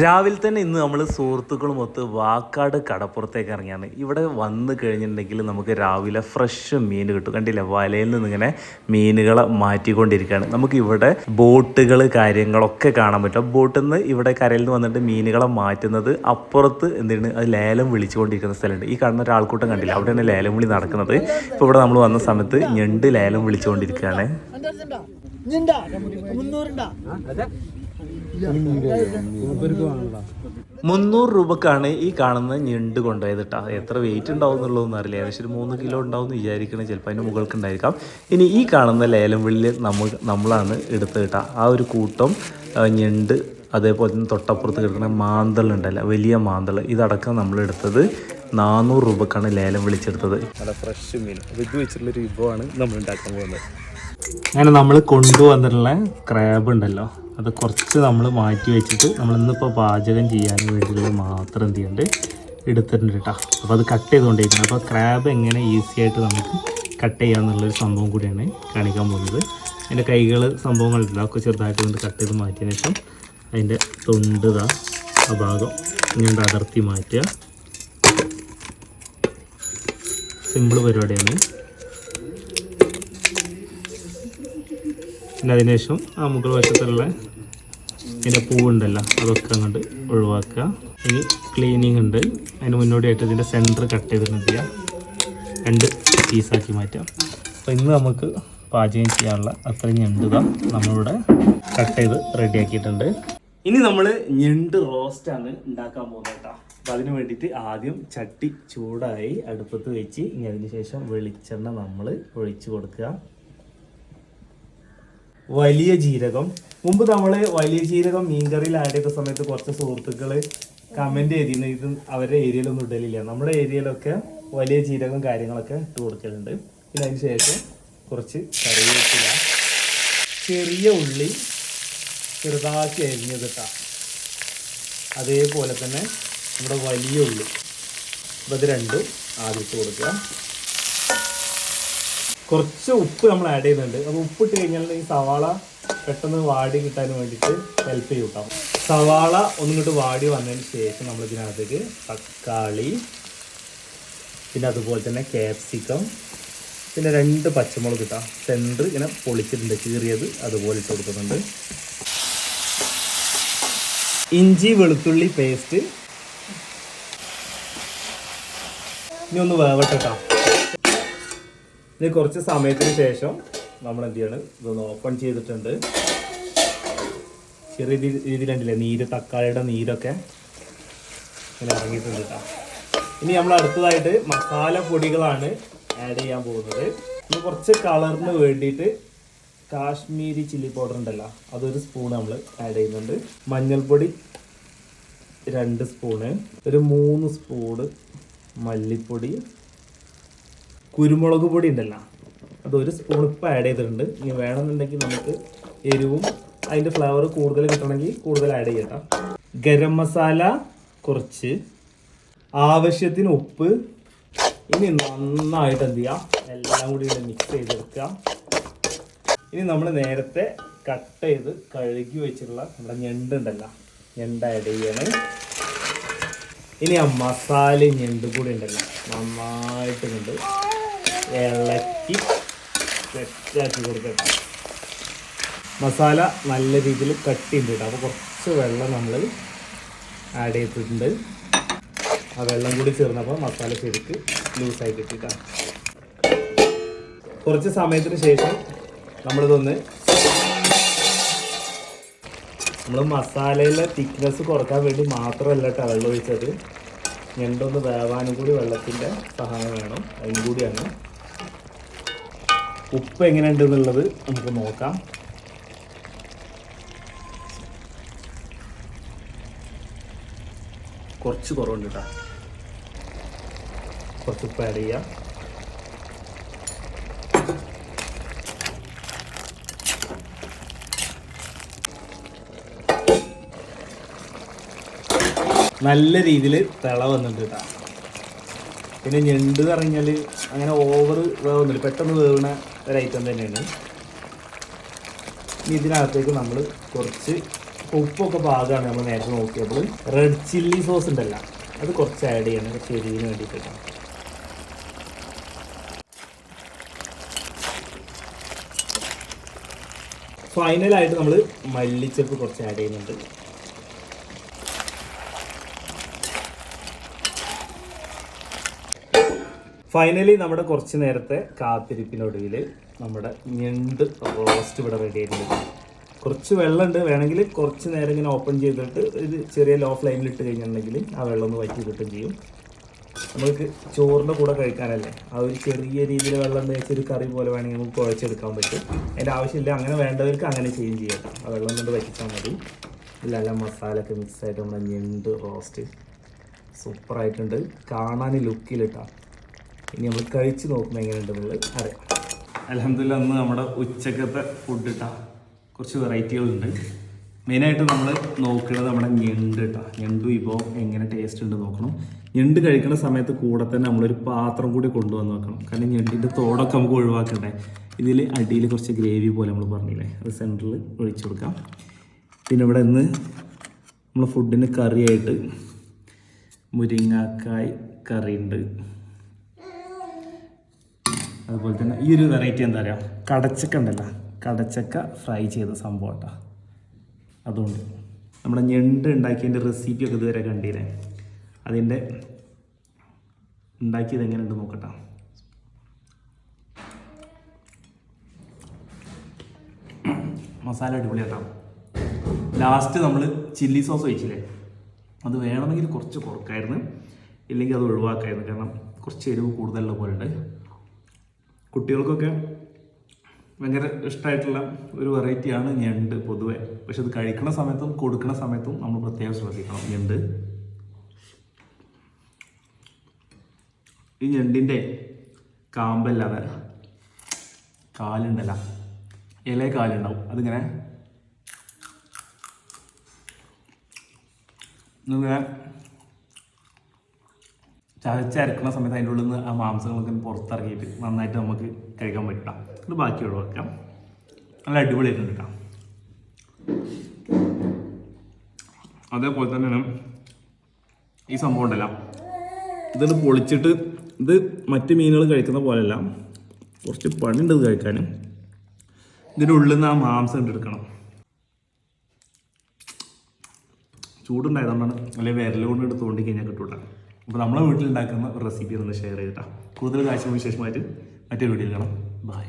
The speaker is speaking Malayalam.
രാവിലെ തന്നെ ഇന്ന് നമ്മൾ സുഹൃത്തുക്കളുമൊത്ത് വാക്കാട് കടപ്പുറത്തേക്ക് ഇറങ്ങിയാണ്. ഇവിടെ വന്ന് കഴിഞ്ഞിട്ടുണ്ടെങ്കിൽ നമുക്ക് രാവിലെ ഫ്രഷ് മീൻ കിട്ടും. കണ്ടില്ല? വലയിൽ നിന്ന് ഇങ്ങനെ മീനുകളെ മാറ്റിക്കൊണ്ടിരിക്കുകയാണ്. നമുക്ക് ഇവിടെ ബോട്ടുകൾ കാര്യങ്ങളൊക്കെ കാണാൻ പറ്റും. ബോട്ടിൽ നിന്ന് ഇവിടെ കരയിൽ നിന്ന് വന്നിട്ട് മീനുകളെ മാറ്റുന്നത് അപ്പുറത്ത് എന്താണ് അത് ലേലം വിളിച്ചുകൊണ്ടിരിക്കുന്ന സ്ഥലമുണ്ട്. ഈ കാണുന്ന ഒരാൾക്കൂട്ടം കണ്ടില്ല? അവിടെയാണ് ലേലം വിളി നടക്കുന്നത്. ഇപ്പോൾ ഇവിടെ നമ്മൾ വന്ന സമയത്ത് ഞണ്ട് ലേലം വിളിച്ചുകൊണ്ടിരിക്കുകയാണ്? മുന്നൂറുണ്ടാ? മുന്നൂറ് രൂപക്കാണ് ഈ കാണുന്ന ഞണ്ട് കൊണ്ടുപോയത് കേട്ടോ എത്ര വെയിറ്റ് ഉണ്ടാവും എന്നുള്ളതൊന്നും അറിയില്ല. ഏകദേശം ഒരു മൂന്ന് കിലോ ഉണ്ടാവും എന്ന് വിചാരിക്കണേ. ചിലപ്പോൾ അതിന്റെ മുകൾക്ക് ഉണ്ടായിരിക്കാം ഇനി ഈ കാണുന്ന ലേലം വിളിയിൽ നമ്മൾ നമ്മളാണ് എടുത്തത് കേട്ടോ ആ ഒരു കൂട്ടം ഞണ്ട് അതേപോലെ തന്നെ തൊട്ടപ്പുറത്ത് കിടക്കുന്ന മാന്തൾ ഉണ്ടല്ലോ വലിയ മാന്തൾ. ഇതടക്കം നമ്മൾ എടുത്തത് നാനൂറ് രൂപക്കാണ് ലേലം വിളിച്ചെടുത്തത്. നല്ല ഫ്രഷ് മീൻ. ഇത് വെച്ചിട്ടുള്ളൊരു വിഭവമാണ് നമ്മൾ ഉണ്ടാക്കാൻ പോകുന്നത്. അങ്ങനെ നമ്മൾ കൊണ്ടുവന്നിട്ടുള്ള ക്രാബ് ഉണ്ടല്ലോ. അത് കുറച്ച് നമ്മൾ മാറ്റി വെച്ചിട്ട് നമ്മൾ ഇന്നിപ്പോൾ പാചകം ചെയ്യാൻ വേണ്ടിയിട്ട് മാത്രം എന്ത് ചെയ്യുന്നുണ്ട് എടുത്തിട്ടുണ്ട് കേട്ടോ അപ്പോൾ അത് കട്ട് ചെയ്തുകൊണ്ടിരിക്കുന്നത് അപ്പോൾ ക്രാബ് എങ്ങനെ ഈസി ആയിട്ട് നമുക്ക് കട്ട് ചെയ്യാന്നുള്ളൊരു സംഭവം കൂടിയാണ് കാണിക്കാൻ പോകുന്നത്. അതിന്റെ കൈകൾ സംഭവങ്ങളുണ്ടല്ലോ ഒക്കെ ചെറുതായിട്ട് കൊണ്ട് കട്ട് ചെയ്ത് മാറ്റിയതിന് ശേഷം അതിന്റെ തൊണ്ടുക ആ ഭാഗം ഇങ്ങനെ അതിർത്തി മാറ്റുക. സിമ്പിൾ പരിപാടിയാണ്. പിന്നെ അതിനുശേഷം ആ മുകൾ വശത്തുള്ള ഇതിന്റെ പൂവുണ്ടല്ലോ അതൊക്കെ അങ്ങോട്ട് ഒഴിവാക്കുക. ഇനി ക്ലീനിങ് ഉണ്ട്. അതിന് മുന്നോടിയായിട്ട് ഇതിന്റെ സെന്റർ കട്ട് ചെയ്ത് എന്ത് ചെയ്യുക രണ്ട് പീസാക്കി മാറ്റാം. അപ്പോൾ ഇന്ന് നമുക്ക് പാചകം ചെയ്യാനുള്ള അത്രയും ഞണ്ടുക നമ്മളിവിടെ കട്ട് ചെയ്ത് റെഡിയാക്കിയിട്ടുണ്ട് ഇനി നമ്മൾ ഞണ്ട് റോസ്റ്റാണ് ഉണ്ടാക്കാൻ പോകുന്നത് കേട്ടോ. അപ്പോൾ അതിന് വേണ്ടിയിട്ട് ആദ്യം ചട്ടി ചൂടായി അടുപ്പത്ത് വെച്ച് ഇനി അതിന് ശേഷം വെളിച്ചെണ്ണ നമ്മൾ ഒഴിച്ചു കൊടുക്കുക. വലിയ ജീരകം. മുമ്പ് നമ്മൾ വലിയ ജീരകം മീൻകറിയിൽ ആഡ് ചെയ്ത സമയത്ത് കുറച്ച് സുഹൃത്തുക്കൾ കമന്റ് ചെയ്തിരുന്നു. ഇത് അവരുടെ ഏരിയയിലൊന്നും ഇടലില്ല. നമ്മുടെ ഏരിയയിലൊക്കെ വലിയ ജീരകം കാര്യങ്ങളൊക്കെ ഇട്ട് കൊടുക്കലുണ്ട്. പിന്നെ അതിന് ശേഷം കുറച്ച് കറിവേപ്പില ചെറിയ ഉള്ളി ചെറുതാക്കി അരിഞ്ഞത് അതേപോലെ തന്നെ നമ്മുടെ വലിയ ഉള്ളി. അപ്പോൾ ഇത് രണ്ടും ആദ്യം കൊടുക്കുക. കുറച്ച് ഉപ്പ് നമ്മൾ ആഡ് ചെയ്യുന്നുണ്ട്. അപ്പോൾ ഉപ്പ് ഇട്ട് കഴിഞ്ഞാൽ ഈ സവാള പെട്ടെന്ന് വാടി കിട്ടാൻ വേണ്ടിയിട്ട് ഹെൽപ്പ് ചെയ്യും കേട്ടോ സവാള ഒന്നിങ്ങോട്ട് വാടി വന്നതിന് ശേഷം നമ്മൾ ഇതിനകത്തേക്ക് തക്കാളി പിന്നെ അതുപോലെ തന്നെ ക്യാപ്സിക്കം പിന്നെ രണ്ട് പച്ചമുളക് കിട്ടാം സെന്റർ ഇങ്ങനെ പൊളിച്ചിട്ടുണ്ട് കീറിയത് അതുപോലെ ഇട്ട് കൊടുക്കുന്നുണ്ട്. ഇഞ്ചി വെളുത്തുള്ളി പേസ്റ്റ് ഇനി ഒന്ന് വേവട്ടെ കേട്ടോ ഇനി കുറച്ച് സമയത്തിന് ശേഷം നമ്മൾ എന്ത് ചെയ്യണം? ഇതൊന്ന് ഓപ്പൺ ചെയ്തിട്ടുണ്ട്. ചെറിയ രീതി- രീതിയിലുണ്ടല്ലേ നീര് തക്കാളിയുടെ നീരൊക്കെ ഇങ്ങനെ ഇറങ്ങിയിട്ടുണ്ട് കേട്ടോ. ഇനി നമ്മൾ അടുത്തതായിട്ട് മസാല പൊടികളാണ് ആഡ് ചെയ്യാൻ പോകുന്നത്. ഇനി കുറച്ച് കളറിന് വേണ്ടിയിട്ട് കാശ്മീരി ചില്ലി പൗഡർ ഉണ്ടല്ലോ അതൊരു സ്പൂൺ നമ്മൾ ആഡ് ചെയ്യുന്നുണ്ട്. മഞ്ഞൾപ്പൊടി രണ്ട് സ്പൂണ് ഒരു മൂന്ന് സ്പൂണ് മല്ലിപ്പൊടി കുരുമുളക് പൊടി ഉണ്ടല്ലോ. അതൊരു സ്പൂൺ ഇപ്പം ആഡ് ചെയ്തിട്ടുണ്ട്. ഇനി വേണമെന്നുണ്ടെങ്കിൽ നമുക്ക് എരിവും അതിന്റെ ഫ്ലേവർ കൂടുതൽ കിട്ടണമെങ്കിൽ കൂടുതൽ ആഡ് ചെയ്യട്ടോ ഗരം മസാല കുറച്ച്. ആവശ്യത്തിന് ഉപ്പ്. ഇനി നന്നായിട്ട് എന്ത് ചെയ്യാം? എല്ലാം കൂടി ഇവിടെ മിക്സ് ചെയ്തെടുക്കുക. ഇനി നമ്മൾ നേരത്തെ കട്ട് ചെയ്ത് കഴുകി വെച്ചിട്ടുള്ള നമ്മുടെ ഞണ്ടുണ്ടല്ലോ ഞണ്ട് ആഡ് ചെയ്യണേ. ഇനി ആ മസാല ഞണ്ട് കൂടി ഉണ്ടല്ലോ. നന്നായിട്ട് കൊണ്ട് ഇളക്കി സെറ്റാക്കി കൊടുക്കട്ടെ മസാല നല്ല രീതിയിൽ കട്ടിയുണ്ട് കേട്ടോ അപ്പോൾ കുറച്ച് വെള്ളം നമ്മൾ ആഡ് ചെയ്തിട്ടുണ്ട്. ആ വെള്ളം കൂടി ചേർന്നപ്പോൾ മസാല ശരിക്ക് ലൂസായി കിട്ടിയിട്ടാണ് കുറച്ച് സമയത്തിന് ശേഷം നമ്മളിതൊന്ന് നമ്മൾ മസാലയിലെ തിക്നെസ് കുറയ്ക്കാൻ വേണ്ടി മാത്രമല്ല കേട്ടോ വെള്ളം ഒഴിച്ചത്. ഞണ്ടൊന്ന് വേവാനും കൂടി വെള്ളത്തിന്റെ സഹായം വേണം. അതിനും കൂടിയാണ് ഉപ്പ് എങ്ങനെയുണ്ട് എന്നുള്ളത് നമുക്ക് നോക്കാം. കുറച്ച് കുറവുണ്ട് കേട്ടോ കുറച്ച് ഉപ്പ് ആഡ് ചെയ്യാം. നല്ല രീതിയിൽ തിള വന്നിട്ടുണ്ട് കേട്ടോ പിന്നെ ഞണ്ട് എന്ന് പറഞ്ഞാൽ അങ്ങനെ ഓവർ വേവുന്നില്ല. പെട്ടെന്ന് വേവുന്ന ഒരു ഐറ്റം തന്നെയാണ്. ഇനി ഇതിനകത്തേക്ക് നമ്മൾ കുറച്ച് ഉപ്പൊക്കെ പാകമാണ് നമ്മൾ നേരത്തെ നോക്കിയപ്പോൾ. റെഡ് ചില്ലി സോസ് ഉണ്ടല്ല. അത് കുറച്ച് ആഡ് ചെയ്യണം. കുറച്ച് എരിവിന് ഫൈനലായിട്ട് നമ്മൾ മല്ലിച്ചപ്പ് കുറച്ച് ആഡ് ചെയ്യുന്നുണ്ട്. ഫൈനലി നമ്മുടെ കുറച്ച് നേരത്തെ കാത്തിരിപ്പിനൊടുവിൽ നമ്മുടെ ഞണ്ട് റോസ്റ്റ് ഇവിടെ റെഡി ആയിട്ടുണ്ട്. കുറച്ച് വെള്ളമുണ്ട്. വേണമെങ്കിൽ കുറച്ച് നേരം ഇങ്ങനെ ഓപ്പൺ ചെയ്തിട്ട് ഇത് ചെറിയ ലോ ഫ്ലെയിമിൽ ഇട്ട് കഴിഞ്ഞിട്ടുണ്ടെങ്കിൽ ആ വെള്ളം ഒന്ന് വറ്റി കിട്ടും ചെയ്യും. നമുക്ക് ചോറിന്റെ കൂടെ കഴിക്കാനല്ലേ? ആ ഒരു ചെറിയ രീതിയിൽ വെള്ളം വെച്ചൊരു കറി പോലെ വേണമെങ്കിൽ നമുക്ക് കുഴച്ചെടുക്കാൻ പറ്റും. അതിന്റെ ആവശ്യമില്ല. അങ്ങനെ വേണ്ടവർക്ക് അങ്ങനെ ചെയ്യും ചെയ്യാം. ആ വെള്ളം കൊണ്ട് വറ്റിച്ചാൽ മതി. നല്ല മസാല ഒക്കെ മിക്സ് ആയിട്ട് നമ്മുടെ ഞണ്ട് റോസ്റ്റ് സൂപ്പറായിട്ടുണ്ട്. കാണാൻ ലുക്കിലിട്ടാ ഇനി നമ്മൾ കഴിച്ച് നോക്കുമ്പോൾ എങ്ങനെയുണ്ടെന്നുള്ളത് അറിയാം. അലഹമില്ല അന്ന് നമ്മുടെ ഉച്ചക്കത്തെ ഫുഡ് ഇട്ടാ കുറച്ച് വെറൈറ്റികളുണ്ട് മെയിനായിട്ട് നമ്മൾ നോക്കുന്നത് നമ്മുടെ ഞണ്ട് ഇട്ടാ ഞണ്ട് വിഭവം എങ്ങനെ ടേസ്റ്റ് ഉണ്ട് നോക്കണം. ഞണ്ട് കഴിക്കുന്ന സമയത്ത് കൂടെ തന്നെ നമ്മളൊരു പാത്രം കൂടി കൊണ്ടുവന്ന് വെക്കണം. കാരണം ഞണ്ടിന്റെ തോടൊക്കെ നമുക്ക് ഒഴിവാക്കണ്ടേ. ഇതിൽ അടിയിൽ കുറച്ച് ഗ്രേവി പോലെ നമ്മൾ പറഞ്ഞില്ലേ. അത് സെന്ററിൽ ഒഴിച്ചു കൊടുക്കാം. പിന്നെ ഇവിടെ നിന്ന് നമ്മൾ ഫുഡിന് കറിയായിട്ട് മുരിങ്ങാക്കായ് കറിയുണ്ട്. അതുപോലെ തന്നെ ഈ ഒരു വെറൈറ്റി എന്താ പറയുക കടച്ചക്ക ഉണ്ടല്ലോ. കടച്ചക്ക ഫ്രൈ ചെയ്ത സംഭവം അതുകൊണ്ട് നമ്മുടെ ഞണ്ട് ഉണ്ടാക്കിയതിന്റെ റെസിപ്പി ഒക്കെ ഇതുവരെ കണ്ടില്ലേ? അതിന്റെ ഉണ്ടാക്കിയത് എങ്ങനെയുണ്ട് നോക്കട്ടെ. മസാല അടിപൊളിയാട്ടോ. ലാസ്റ്റ് നമ്മൾ ചില്ലി സോസ് ഒഴിച്ചില്ലേ? അത് വേണമെങ്കിൽ കുറച്ച് കുറക്കായിരുന്നു. ഇല്ലെങ്കിൽ അത് ഒഴിവാക്കായിരുന്നു. കാരണം കുറച്ച് എരിവ് കൂടുതലുള്ള പോലെ ഉണ്ട്. കുട്ടികൾക്കൊക്കെ ഭയങ്കര ഇഷ്ടമായിട്ടുള്ള ഒരു വെറൈറ്റിയാണ് ഞണ്ട് പൊതുവെ. പക്ഷെ അത് കഴിക്കുന്ന സമയത്തും കൊടുക്കുന്ന സമയത്തും നമ്മൾ പ്രത്യേകം ശ്രദ്ധിക്കണം. ഞണ്ട്. ഈ ഞണ്ടിന്റെ കാമ്പല്ലാതെ കാലുണ്ടല്ല ഇല കാലുണ്ടാവും അതിങ്ങനെ ഇങ്ങനെ ചതച്ചരക്കുന്ന സമയത്ത് അതിന്റെ ഉള്ളിൽ നിന്ന് ആ മാംസങ്ങളൊക്കെ പുറത്തിറങ്ങിയിട്ട് നന്നായിട്ട് നമുക്ക് കഴിക്കാൻ പറ്റാം. ഇത് ബാക്കി ഒഴിവാക്കാം നല്ല അടിപൊളിയായിട്ടുണ്ട് കേട്ടോ. അതേപോലെ തന്നെയാണ് ഈ സംഭവം ഉണ്ടല്ലോ. ഇതൊന്ന് പൊളിച്ചിട്ട് ഇത് മറ്റ് മീനുകൾ കഴിക്കുന്ന പോലെയല്ല. കുറച്ച് പണിയുണ്ട് ഇത് കഴിക്കാനും ഇതിന്റെ ഉള്ളിൽ നിന്ന് ആ മാംസം ഇട്ടെടുക്കണം ചൂടുണ്ടായതുകൊണ്ടാണ് അല്ലെങ്കിൽ വിരൽ കൊണ്ട് എടുത്ത് തോണ്ടി കിട്ടൂല അപ്പോൾ നമ്മളെ വീട്ടിലുണ്ടാക്കുന്ന റെസിപ്പി ഒന്ന് ഷെയർ ചെയ്തിട്ടാ കൂടുതൽ കാഴ്ച വിശേഷമായിട്ട് മറ്റൊരു വീഡിയോയിൽ കാണാം. ബൈ